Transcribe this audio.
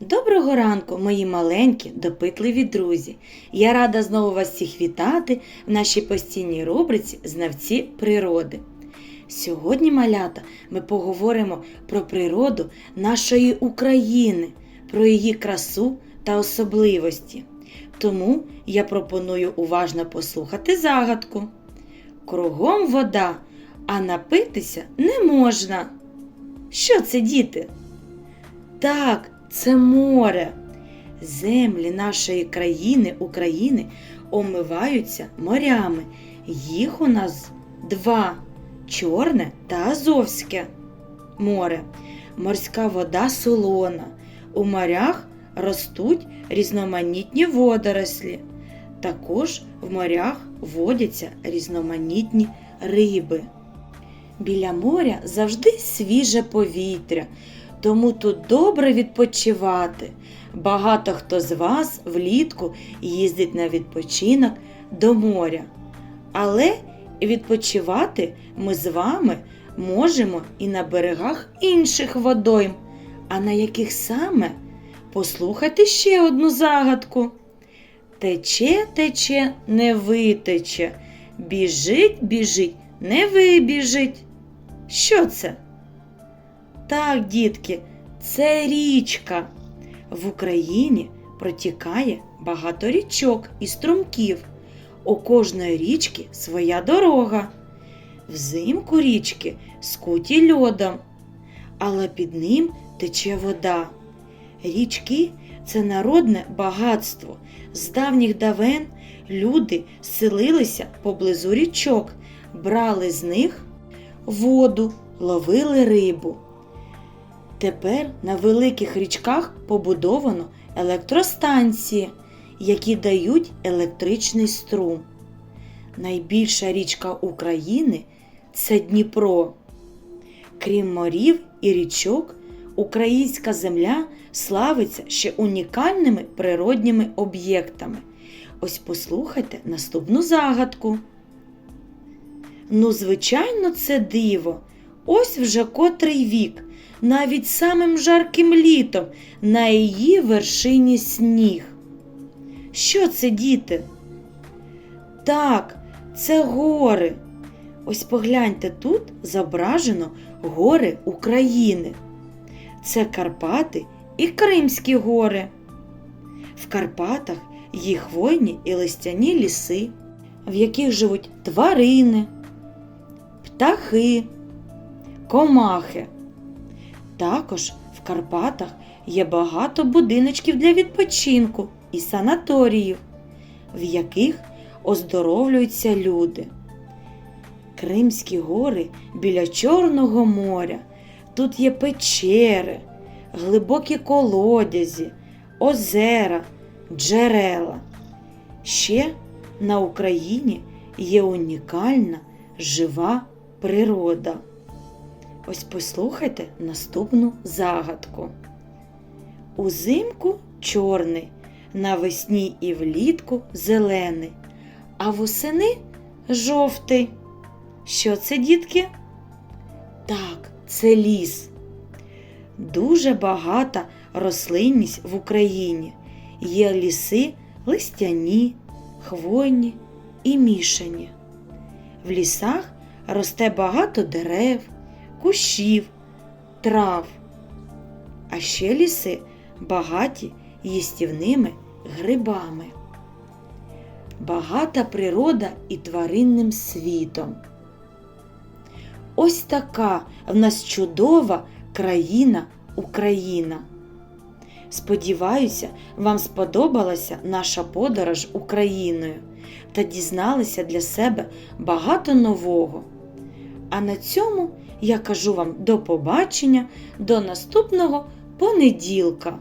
Доброго ранку, мої маленькі, допитливі друзі. Я рада знову вас всіх вітати в нашій постійній рубриці Знавці природи. Сьогодні, малята, ми поговоримо про природу нашої України, про її красу та особливості. Тому я пропоную уважно послухати загадку. Кругом вода, а напитися не можна. Що це, діти? Так, це море. Землі нашої країни, України, омиваються морями. Їх у нас два Чорне та Азовське море. Морська вода солона. У морях ростуть різноманітні водорослі. Також в морях водяться різноманітні риби. Біля моря завжди свіже повітря, тому тут добре відпочивати. Багато хто з вас влітку їздить на відпочинок до моря. Але відпочивати ми з вами можемо і на берегах інших водойм. А на яких саме? Послухайте ще одну загадку. Тече, тече, не витече, біжить, біжить, не вибіжить. Що це? Так, дітки, це річка. В Україні протікає багато річок і струмків. У кожної річки своя дорога. Взимку річки скуті льодом, але під ним тече вода. Річки це народне багатство. З давніх давен люди селилися поблизу річок, брали з них воду, ловили рибу. Тепер на великих річках побудовано електростанції, які дають електричний струм. Найбільша річка України це Дніпро. Крім морів і річок, українська земля славиться ще унікальними природніми об'єктами. Ось послухайте наступну загадку. Ну, звичайно, це диво. Ось вже котрий вік, навіть самим жарким літом на її вершині сніг. Що це, діти? Так, це гори. Ось погляньте, тут зображено гори України. Це Карпати і Кримські гори. В Карпатах є хвойні і листяні ліси, в яких живуть тварини, птахи, комахи. Також в Карпатах є багато будиночків для відпочинку і санаторіїв, в яких оздоровлюються люди. Кримські гори біля Чорного моря. Тут є печери, глибокі колодязі, озера, джерела. Ще на Україні є унікальна жива природа. Ось послухайте наступну загадку. Узимку чорний, навесні і влітку зелений, а восени жовтий. Що це, дітки? Так, це ліс. Дуже багата рослинність в Україні. Є ліси листяні, хвойні і мішані. В лісах росте багато дерев, кущів, трав. А ще ліси багаті їстівними грибами. Багата природа і тваринним світом. Ось така в нас чудова країна Україна. Сподіваюся, вам сподобалася наша подорож Україною та дізналися для себе багато нового. А на цьому я кажу вам до побачення, до наступного понеділка.